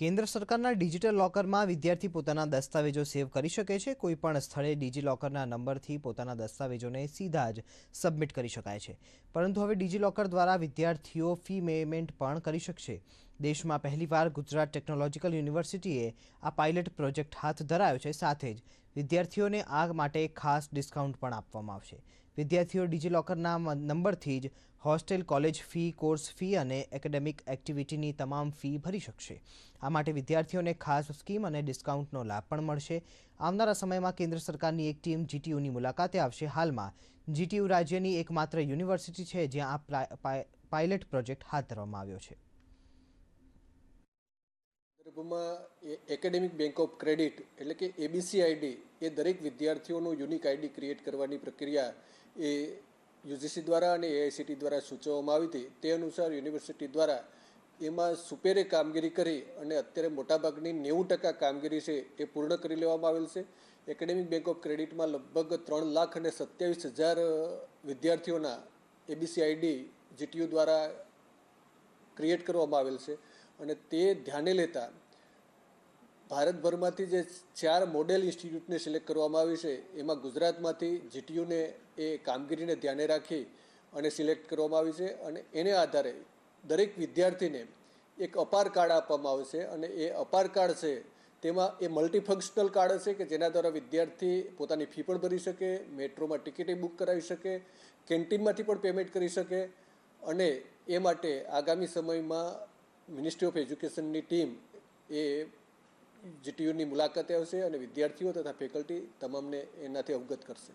કેન્દ્ર સરકારના ડિજિટલ લોકરમાં વિદ્યાર્થી પોતાના દસ્તાવેજો સેવ કરી શકે છે. કોઈપણ સ્થળે ડિજિલોકરના નંબરથી પોતાના દસ્તાવેજોને સીધા જ સબમિટ કરી શકાય છે. પરંતુ હવે ડિજિલોકર દ્વારા વિદ્યાર્થીઓ ફી પેમેન્ટ પણ કરી શકશે. દેશમાં પહેલીવાર ગુજરાત ટેકનોલોજીકલ યુનિવર્સિટીએ આ પાયલટ પ્રોજેક્ટ હાથ ધરાયો છે. સાથે જ વિદ્યાર્થીઓને આ માટે ખાસ ડિસ્કાઉન્ટ પણ આપવામાં આવશે. વિદ્યાર્થીઓ ડિજિલોકરના નંબરથી જ hostel, college fee, course fee અને એકેડેમિક એક્ટિવિટીની તમામ ફી ભરી શકશે. આ માટે વિદ્યાર્થીઓને ખાસ સ્કીમ અને ડિસ્કાઉન્ટનો લાભ પણ મળશે. આવનારા સમયમાં કેન્દ્ર સરકારની એક ટીમ જીટીયુની મુલાકાતે આવશે. હાલમાં જીટીયુ રાજ્યની એકમાત્ર યુનિવર્સિટી છે જ્યાં આ પાય- પાયલટ પ્રોજેક્ટ હાથ ધરવામાં આવ્યો છે. એ એકેડેમિક બેંક ઓફ ક્રેડિટ એટલે કે એબીસી આઈડી એ દરેક વિદ્યાર્થીઓનું યુનિક આઈડી ક્રિએટ કરવાની પ્રક્રિયા એ યુજીસી દ્વારા અને એઆઈસીટી દ્વારા સૂચવવામાં આવી હતી. તે અનુસાર યુનિવર્સિટી દ્વારા એમાં સુપેરે કામગીરી કરી અને અત્યારે મોટાભાગની નેવું ટકા કામગીરી છે એ પૂર્ણ કરી લેવામાં આવેલ છે. એકેડેમિક બેંક ઓફ ક્રેડિટમાં લગભગ ત્રણ લાખ અને સત્યાવીસ હજાર વિદ્યાર્થીઓના એબીસી આઈડી જીટીયુ દ્વારા ક્રિએટ કરવામાં આવેલ છે. અને તે ધ્યાને લેતા ભારતભરમાંથી જે ચાર મોડેલ ઇન્સ્ટિટ્યૂટને સિલેક્ટ કરવામાં આવી છે, એમાં ગુજરાતમાંથી જીટીયુને એ કામગીરીને ધ્યાને રાખી અને સિલેક્ટ કરવામાં આવી છે અને એને આધારે દરેક વિદ્યાર્થીને એક અપાર કાર્ડ આપવામાં આવે છે અને એ અપાર કાર્ડ છે, તેમાં એ મલ્ટીફંક્શનલ કાર્ડ હશે કે જેના દ્વારા વિદ્યાર્થી પોતાની ફી પણ ભરી શકે, મેટ્રોમાં ટિકિટે બુક કરાવી શકે, કેન્ટીનમાંથી પણ પેમેન્ટ કરી શકે અને એ માટે આગામી સમયમાં મિનિસ્ટ્રી ઓફ એજ્યુકેશનની ટીમ એ જીટીયુની મુલાકાતે આવશે અને વિદ્યાર્થીઓ તથા ફેકલ્ટી તમામને એનાથી અવગત કરશે.